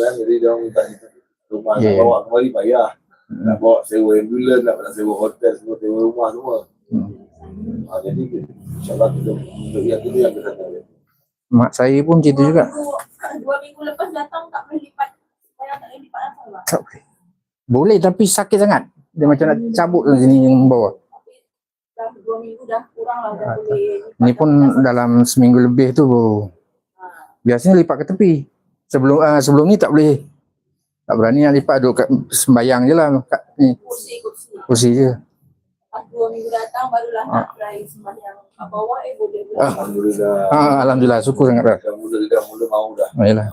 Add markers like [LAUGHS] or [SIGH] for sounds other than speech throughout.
kan. Jadi dia orang minta kita rumah Yeah. nak bawa kemari payah. Hmm. Nak bawa sewa ambulans, nak, nak sewa hotel, semua sewa rumah semua. Hmm. Ha, jadi insyaAllah kita untuk yang itu yang kita tahu. Mak saya pun macam tu juga. Dua, minggu lepas datang tak boleh lipat. Saya tak boleh lipat langsung lah. Tak boleh. Boleh tapi sakit sangat. Dia macam nak cabut ke sini yang bawah. Dah dua minggu dah kurang lah. Dah Ah, boleh. Ni pun dalam seminggu lebih tu Ha. biasanya lipat ke tepi. Sebelum uh, sebelum ni tak boleh. Tak berani nak lipat duduk kat sembayang je lah kat ni Kursi, kursi. kursi je. Dua minggu datang barulah Ah. nak try sembahyang kat bawah eh boleh. Ah. Alhamdulillah. Ah, Alhamdulillah syukur sangat dah. Dah mula, dah mula mau dah. Ah, Yalah.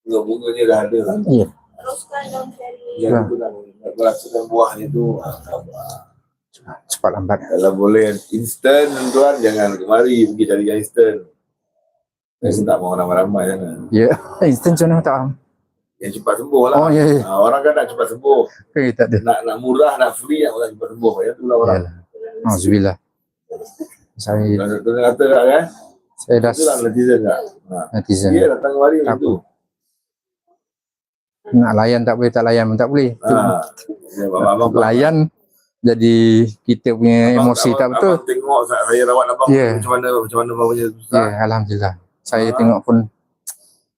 Bunga-bunganya dah ada lah. Ya. Teruskan cherry. Yang Ya. nak merasakan buahnya tu. ah. Cepat lambat. Kalau boleh instan tuan jangan kemari pergi cari yang instan. Saya tak mau ramai-ramai jangan. Ya. [LAUGHS] Instant macam mana tak faham. Yang cepat sembuh lah. Oh ya ya. Ha, orang kan nak cepat sembuh. Eh, tak ada. Nak nak murah, nak free, nak orang cepat sembuh. Ya tu lah orang. Yalah. Alhamdulillah. Saya tu kata tak kan? saya dah Itulah netizen tak? Ha. netizen. Dia datang kemari macam tu. Nak layan tak boleh, tak layan pun tak boleh. Ha. Ya, abang, abang, layan jadi kita punya abang- emosi abang- tak betul. Abang tengok sa- saya rawat abang Ya. macam mana macam mana bapanya Ya, susah. alhamdulillah. Saya tengok pun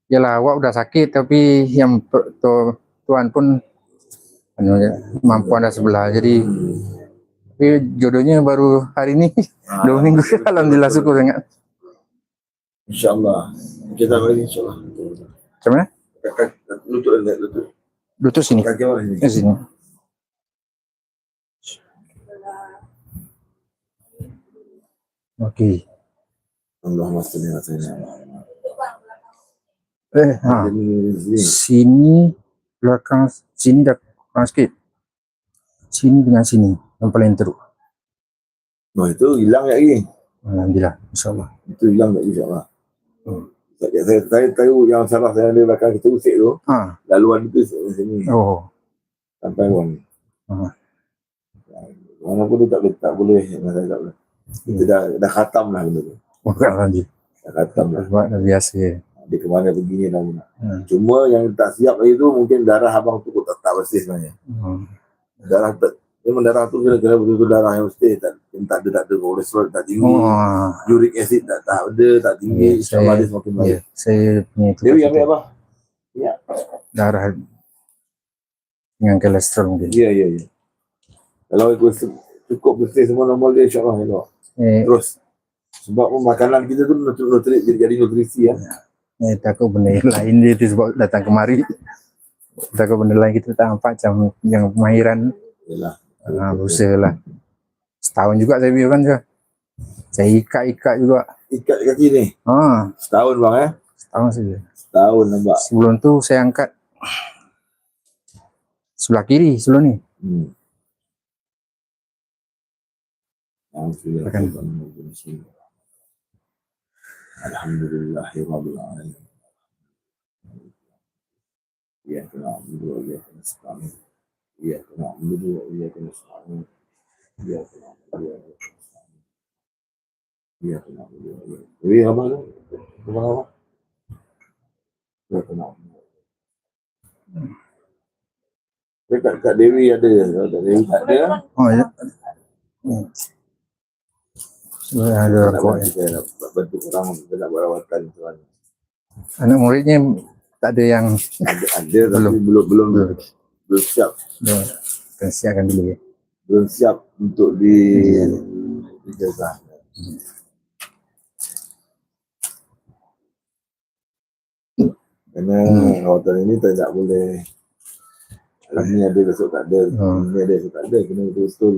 Yalah, awak udah sakit tapi yang tu, tuan pun anu, mampu anda sebelah. Jadi Hmm. tapi jodohnya baru hari ni Ha. dua minggu. Alhamdulillah syukur sangat. InsyaAllah. Kita bagi insyaAllah. Macam mana? Lutut lutut. lutut. Sini. Kaki awak sini. Ke sini. Okey. Allahumma salli ala sayyidina Eh, ha. Sini belakang sini dah kurang sikit. Sini dengan sini yang paling teruk. Oh itu hilang lagi. Alhamdulillah. InsyaAllah. Itu hilang lagi insyaAllah. Hmm. Saya, saya, saya tahu yang salah saya ada belakang kita usik tu. Ha. Laluan itu sini, Oh. sampai wang. Hmm. Mana pun dia tak boleh, tak boleh. Saya tak boleh. Kita dah, dah khatam lah benda tu. Bukan Alhamdulillah. Dah khatam lah. Sebab dah biasa. Dia ke mana pergi ni dah guna. Hmm. Cuma yang tak siap lagi tu mungkin darah abang tu tak, tak bersih sebenarnya. Hmm. Darah tak, memang darah tu kira-kira betul-betul darah yang bersih. Tak, tak ada, tak ada kolesterol tak tinggi. Oh. Uric acid tak, tak ada, tak tinggi. Ya, InsyaAllah saya- dia semakin baik. Ya, saya punya itu Dewi ambil apa? darah dengan kolesterol mungkin. Ya, ya, ya. Kalau ikut cukup bersih semua normal dia insyaAllah elok. Eh, Terus. Sebab pun makanan kita tu nutri, jadi, jadi nutrisi ya. eh, takut benda yang lain dia tu sebab datang kemari. Takut benda lain kita tak nampak macam yang pemahiran Yalah. ha, berusaha lah. Setahun juga saya biarkan je. Saya ikat-ikat juga. Ikat kaki ni. Ha, Setahun bang eh. setahun saja. Setahun nampak. Sebelum tu saya angkat sebelah kiri sebelum ni. Hmm. Alhamdulillah. الحمد لله رب العالمين. إياك نعبد وإياك نستعين. إياك نعبد وإياك نستعين. إياك نعبد وإياك نستعين. إياك نعبد وإياك نستعين. إياك نعبد وإياك نستعين Dekat Kak Dewi ada Kak Dewi tak ada Oh ya yeah. yeah. Hmm. Ada tak kuat. bantu saya nak orang kita nak buat rawatan tuan. Anak muridnya tak ada yang Ada, ada tapi Belum. belum belum Belum. belum siap, dia akan siapkan dulu ya. belum siap untuk di dijazah. Kerana rawatan ini tak boleh hari ni ada besok tak ada, Hmm. hari ni ada besok tak ada, kena betul-betul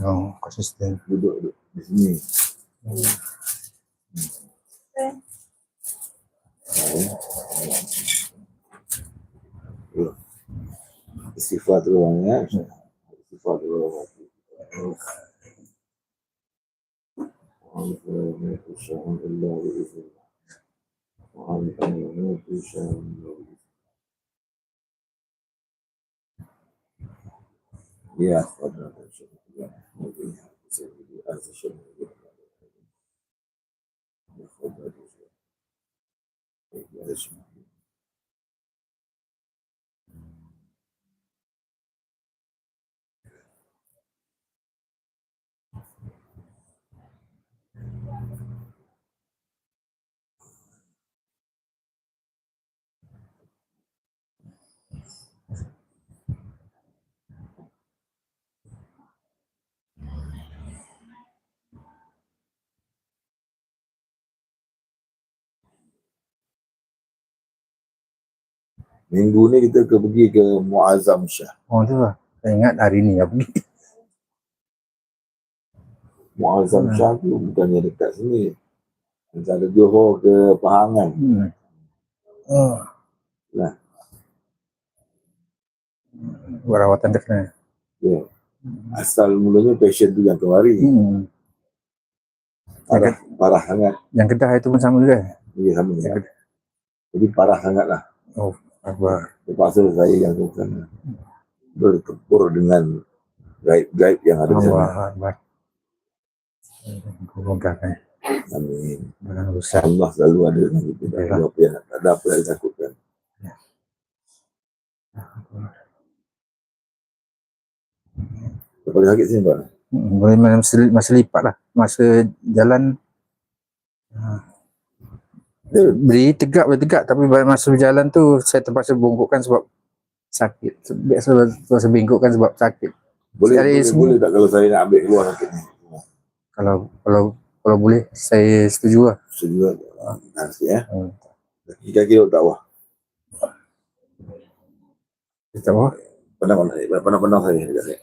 Oh, konsisten. duduk, duduk di sini. İstifa durulamaya istifa durulamaya وعن فلان يخشعون إلا بإذن الله وعن أن يموت شهر يا أخوانا من شهر الله وبين حق سيدي أعز شهر الله tu orang. Ya, pada Ya, Minggu ni kita ke pergi ke Muazzam Shah. Oh tu lah. Saya ingat hari ni aku pergi. [LAUGHS] Muazzam Hmm. Shah tu bukannya dekat sini. Antara Johor ke Pahangan. Hmm. Oh. Lah. Buat rawatan kat sana. Ya. Asal mulanya passion tu yang kemari. Hmm. Parah, parah sangat. Yang kedah itu pun sama juga. Ya, sama Yang ya. kedah. Jadi parah sangat lah. Akbar. Terpaksa saya yang ke sana. Bertempur dengan guide-guide yang ada di sana. Akbar. Amin. Allah selalu ada dengan kita. Tak ada apa yang tak ada apa yang ditakutkan. Lepas sakit sini Pak. Hmm, Boleh masa, masa lipat lah. Masa jalan ah. Dia beri tegak boleh tegak tapi masa berjalan tu saya terpaksa bongkokkan sebab sakit. Biasa terpaksa bengkokkan sebab sakit. Boleh, Sekali boleh, semua. boleh tak kalau saya nak ambil keluar sakit ni? Kalau kalau kalau boleh saya setuju lah. Setuju lah. Nanti ya. Hmm. Kaki-kaki duduk tak wah. Saya tak apa. Pandang-pandang. Pandang-pandang saya. dekat saya.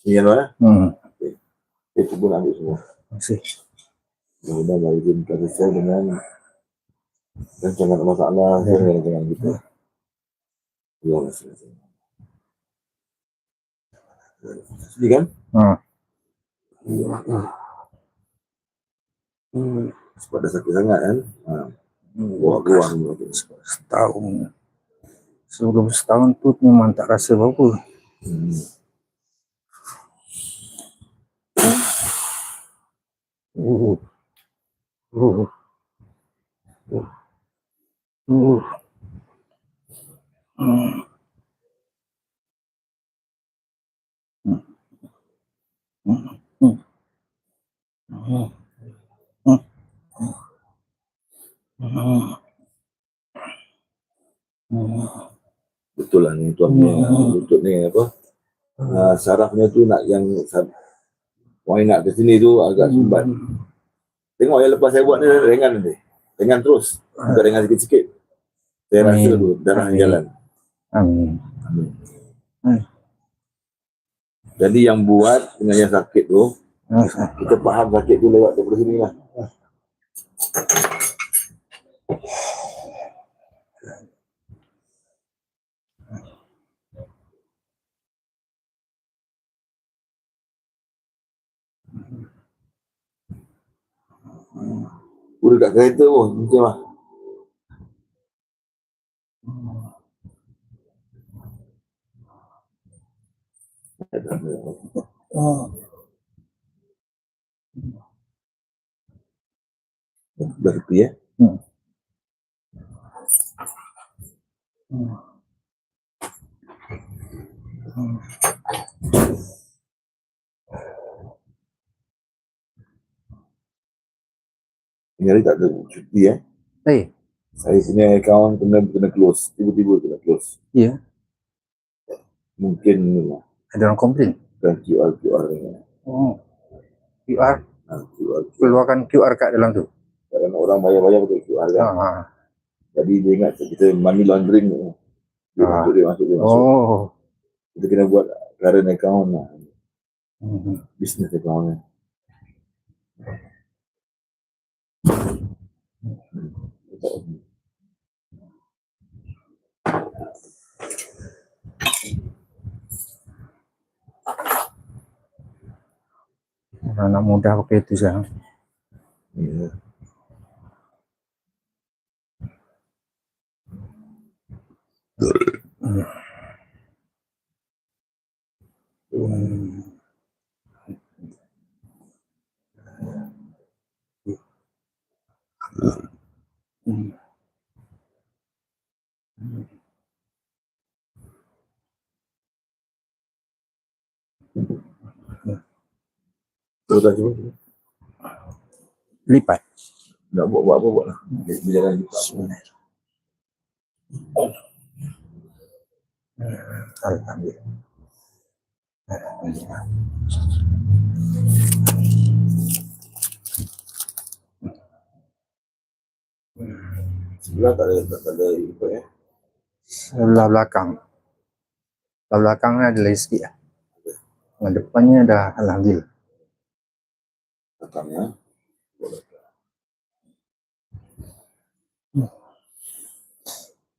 Sini kan Pak ya? Hmm. Saya cuba nak ambil semua. Terima kasih. Mudah-mudahan bagi kita sesuai dengan rancangan masalah Ya. dan rancangan kita. Ya, masing-masing. Sedih kan? Hmm. Hmm. Sebab dah sakit sangat kan? Ha. Buang-buang. Setahun. Sebelum setahun tu memang tak rasa apa-apa. Hmm. Uh. Uh. Uh. Hmm. Hmm. Hmm. Hmm. Hmm. Hmm. Hmm. Hmm. Betul lah ni tuan punya Hmm. lutut ni apa? Uh, sarafnya tu nak yang Orang nak ke sini tu agak sumbat. Tengok yang lepas saya buat ni ringan nanti. Ringan terus. Bukan ringan sikit-sikit. Saya rasa Amin. tu darah Amin. jalan. Amin. Amin. Hmm. Jadi yang buat dengan yang sakit tu, Hmm. kita faham sakit tu lewat daripada sini lah. Udah kat kereta pun, macam lah. Dah tepi eh. Hmm. Ini hari tak ada cuti eh. Eh, Saya punya account kena kena close. Tiba-tiba kena close. Ya. Mungkin ada orang komplain. kan QR QR ni. Oh. QR, Ha, QR. keluarkan QR kat dalam tu. Kadang orang bayar-bayar pakai QR kan. Ha. Jadi dia ingat kita money laundering ni. Dia Ah. masuk, dia masuk, dia masuk. Oh. Kita kena buat current account lah. Hmm. Business account ni. Anak muda pakai itu sekarang. Terus dah cuba. cuba. Lipat. Nak buat, buat apa buat lah. Berjalan lipat. Alhamdulillah. Alhamdulillah. Sebelah tak ada, tak ada ikut eh. Sebelah belakang. Sebelah belakang ni ada lagi sikit lah. Yang depannya dah Alhamdulillah rekam ya.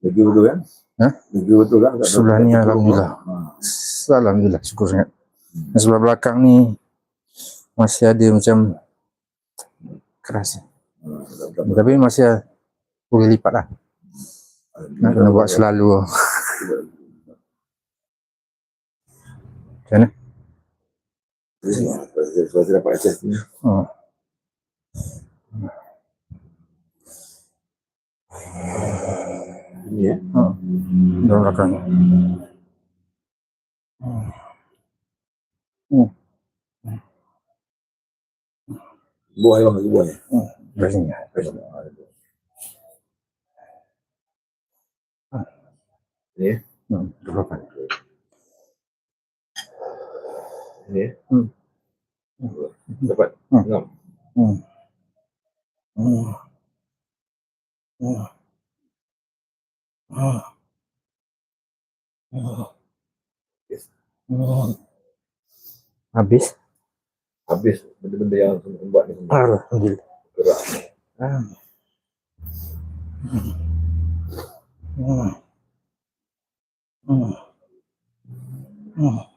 Lagi betul kan? Ha? Lagi betul kan? Sebelah ni Alhamdulillah. Alhamdulillah, syukur sangat. Yang sebelah belakang ni masih ada macam keras. Hmm, Tapi masih boleh lipat lah. Nak kena buat selalu. Macam mana? Bismillah, fazer, fazer a parte assim. Ah. Yeah. Ah. É né? Não, não, não. Boa, vamos, boa. Beijinha, beijinha. É? Não, é é? não, não. Ni. Hmm. Dapat. Hmm. Enam. Hmm. Hmm. Hmm. Hmm. Hmm. Yes. Hmm. Habis? Habis benda-benda yang buat ni semua. Alhamdulillah. Gerak. Ah. Hmm. Hmm. Hmm. Hmm.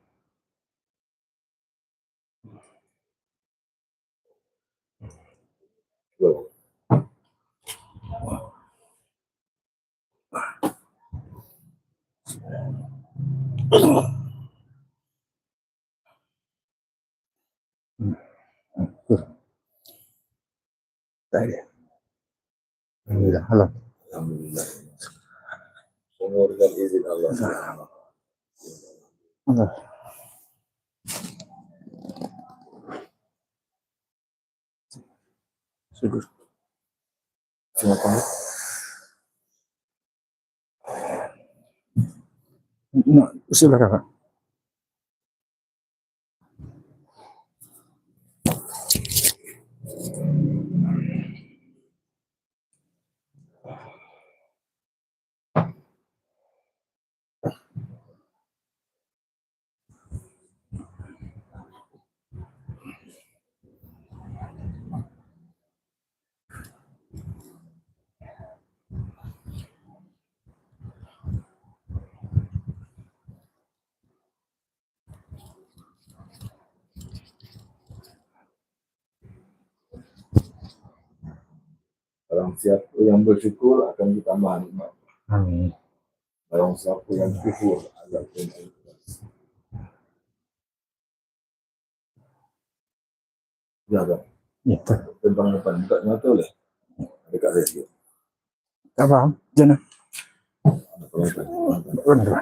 Dale. Mira, hala. Alhamdulillah. Semoga izin Allah. Allah. Sudah. Terima kasih. No, sila ka. Thank Barang siapa yang bersyukur akan ditambah nikmat. Amin. Barang siapa yang kufur azab kena Ya, tak. Ya, tak, Tentang depan. Buka mata boleh? Dekat saya sikit. tak faham. Macam mana? Depan depan. Mana tu?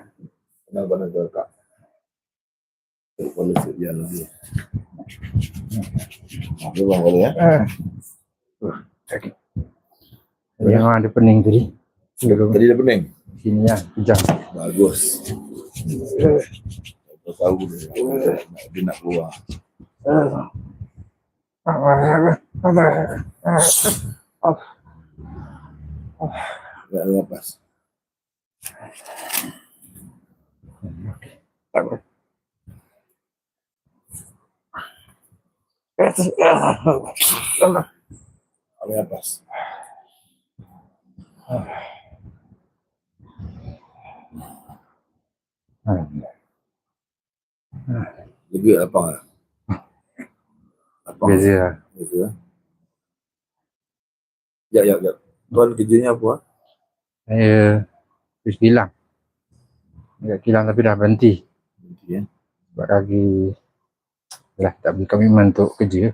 Kenal pandang ke kak. Kepala sedia lagi. Apa bang boleh ya? Ah. Uh, sakit. Yang ada pening tadi. Tadi dah pening. Sini lah, kejap. Bagus. Tak tahu dia. Dia nak keluar. Tak ada lepas. Tak ada. Ada lepas. Lega lapang lah. Lapang. Beza lah. Beza lah. Ya, ya, ya. Tuan kerjanya apa? ah? Saya terus kilang. Agak kilang tapi dah berhenti. Nanti, ya. Sebab lagi lah tak beri komitmen untuk kerja. Lah.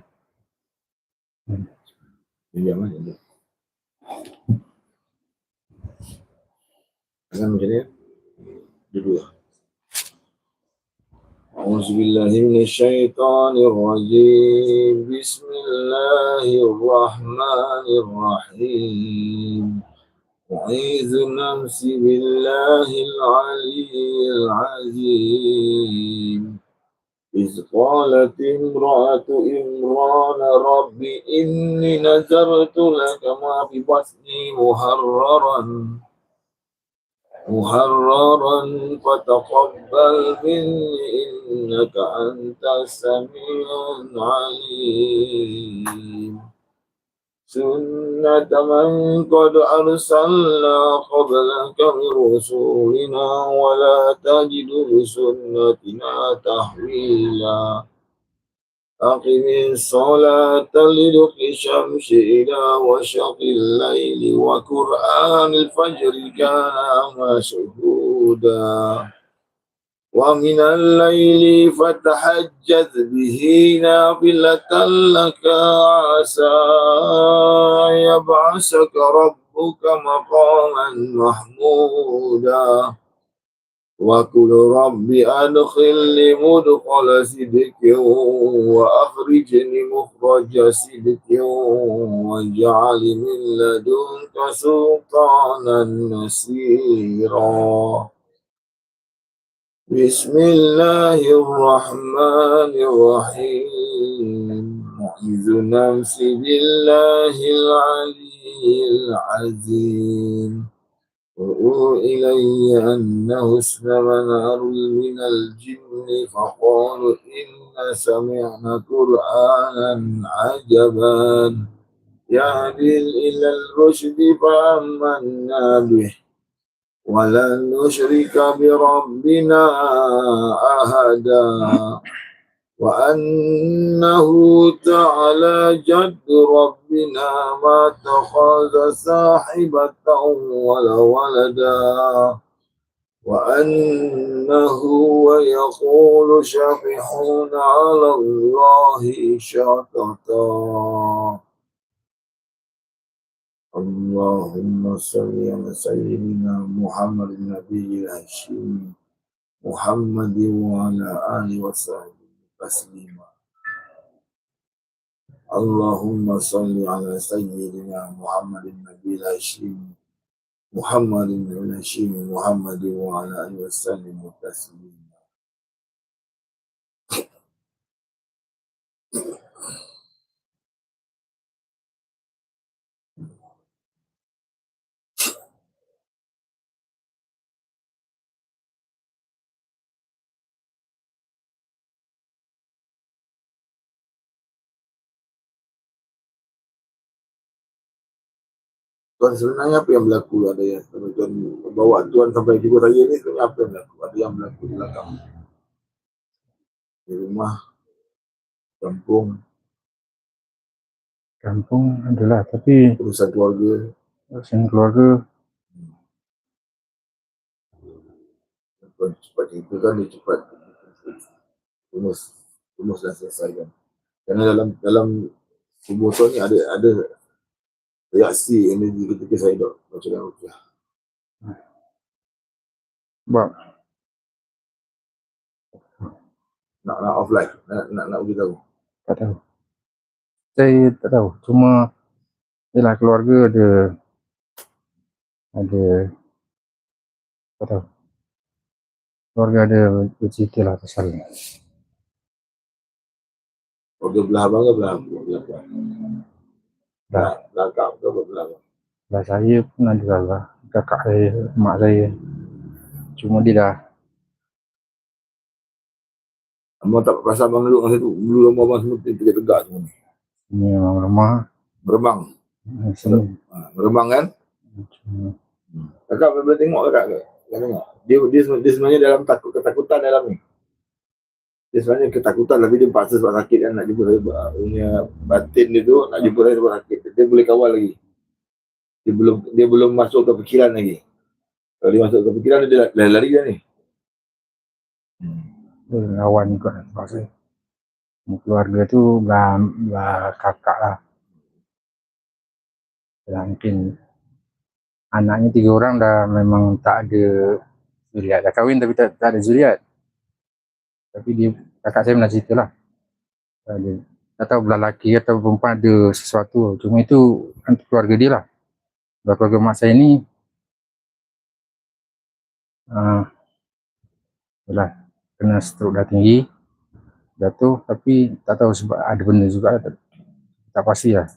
diam. Tangan أعوذ بالله من الشيطان الرجيم. بسم الله الرحمن الرحيم. أعيذ نفسي بالله العلي العظيم. إذ قالت امرأة إمران رب إني نذرت لك ما في بطني محررا. محررا فتقبل مني إنك أنت السميع العليم سنة من قد أرسلنا قبلك من رسولنا ولا تجد لسنتنا تحويلا أقم الصلاة لدخل الشمس إلى وشق الليل وقرآن الفجر كان مشهودا ومن الليل فتحجد به نافلة لك عسى يبعثك ربك مقاما محمودا. وقل رب أدخلني مدخل صدق وأخرجني مخرج صدق واجعل من لدنك سلطانا نصيرا. بسم الله الرحمن الرحيم. أعوذ نفسي بالله العلي العظيم. إلي أنه اسلم نار من الجن فقالوا إنا سمعنا قرآنا عجبا. يهدي إلى الرشد فآمنا به. ولن نشرك بربنا أحدا. وأنه تعالى جد ربنا ما اتخذ صاحبة ولا ولدا. وأنه ويقول شفيحون على الله شططا. اللهم صل على سيدنا محمد النبي الهاشمي محمد وعلى آله وصحبه. تسليما اللهم صل على سيدنا محمد النبي الهاشمي محمد الهاشمي محمد وعلى آله وسلم. تسليما Tuan sebenarnya apa yang berlaku ada yang tuan bawa tuan sampai di raya ni sebenarnya apa yang berlaku? Ada yang berlaku di belakang. Di rumah, kampung, Kampung adalah tapi urusan keluarga. urusan keluarga Tuan cepat cerita kan dia cepat rumus rumus dan selesaikan. Kerana dalam dalam tubuh tuan ni ada ada reaksi energi ketika saya dok bacakan rupiah. sebab Nak nak offline, nak nak nak beritahu. tak tahu. Saya tak tahu. Cuma ialah keluarga ada ada tak tahu. Keluarga ada bercerita lah pasal ni. Keluarga belah abang ke? Belah abang. Dah. Belah kau belah abang? Lah saya pun ada lah kakak saya, mak saya. Cuma dia dah Abang tak perasan abang duduk masa tu. Dulu lama abang semua tegak-tegak semua ni. ni memang lemah. Beremang. Sini. Ha, beremang kan? Cuma Kakak boleh tengok kakak ke? Kakak tengok. Dia, dia, dia sebenarnya dalam takut ketakutan dalam ni. Dia sebenarnya ketakutan tapi dia paksa sebab sakit kan nak jumpa saya punya batin dia tu nak jumpa saya sebab sakit. Dia boleh kawal lagi. Dia belum dia belum masuk ke fikiran lagi. Kalau dia masuk ke fikiran dia dah lari dah ni. Hmm. Dia lawan kot paksa. Keluarga tu belah, belah kakak lah. Mungkin anaknya tiga orang dah memang tak ada zuriat. Dah kahwin tapi tak, tak ada zuriat. Tapi dia, kakak saya pernah cerita lah. Ada. Tak tahu belah lelaki atau perempuan ada sesuatu. Cuma itu kan keluarga dia lah. Belah keluarga mak saya ni uh, lah kena stroke dah tinggi jatuh tapi tak tahu sebab ada benda juga tak, tak pasti lah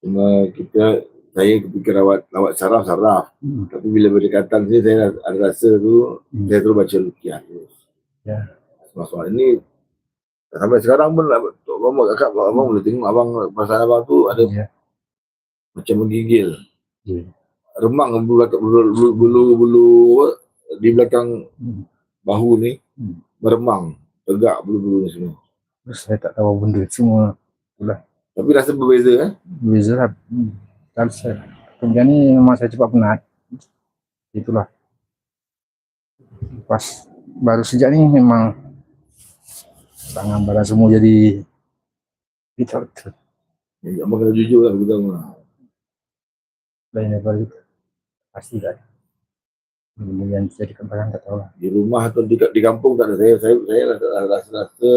Cuma kita saya ketika rawat rawat saraf saraf. hmm. Tapi bila berdekatan saya saya ada rasa tu Hmm. saya terus baca lukian terus. Ya. Soal ini sampai sekarang pun lah, Tok Mama kakak abang boleh tengok abang pasal abang tu ada Ya. macam menggigil. Ya. Remang bulu bulu bulu, bulu, di belakang Hmm. bahu ni Hmm. meremang tegak bulu-bulu ni semua. Terus saya tak tahu benda semua Tapi rasa berbeza kan? beza lah hmm. Saya, kemudian ni memang saya cepat penat itulah pas baru sejak ni memang tangan badan semua jadi itu Ya, abang kena jujur lah beritahu lah. lain daripada itu. Pasti tak ada. benda yang jadi barang tak tahu lah. Di rumah atau di, di kampung tak ada. Saya saya saya rasa rasa, rasa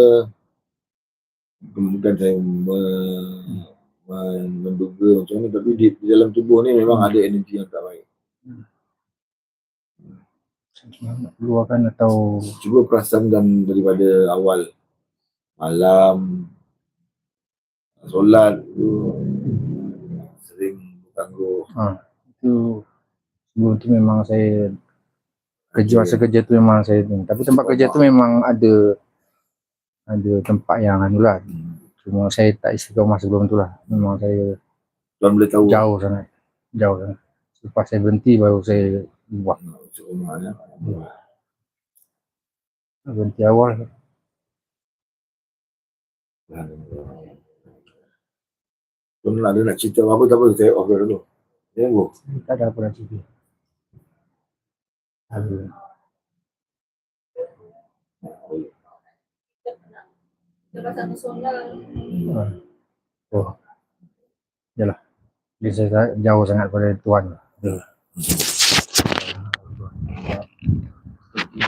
bukan saya me, me, menduga macam mana. Tapi di, di dalam tubuh ni memang ada energi yang tak baik. Cuma nak keluarkan atau cuba perasankan daripada awal malam solat tu sering bertangguh itu sebelum tu memang saya kerja masa kerja tu memang saya ni. tapi tempat kerja tu memang ada ada tempat yang anu lah. Cuma saya tak istiqamah sebelum tu lah. Memang saya tuan boleh tahu? jauh sangat. Jauh sangat. Lepas saya berhenti baru saya buat. Rumah ya. berhenti awal Tuan nak ada nak cerita apa tak apa saya off dulu. Jangan go tak ada apa nak cerita. Ada Dia personal. oh. Yalah. Dia saya jauh sangat pada tuan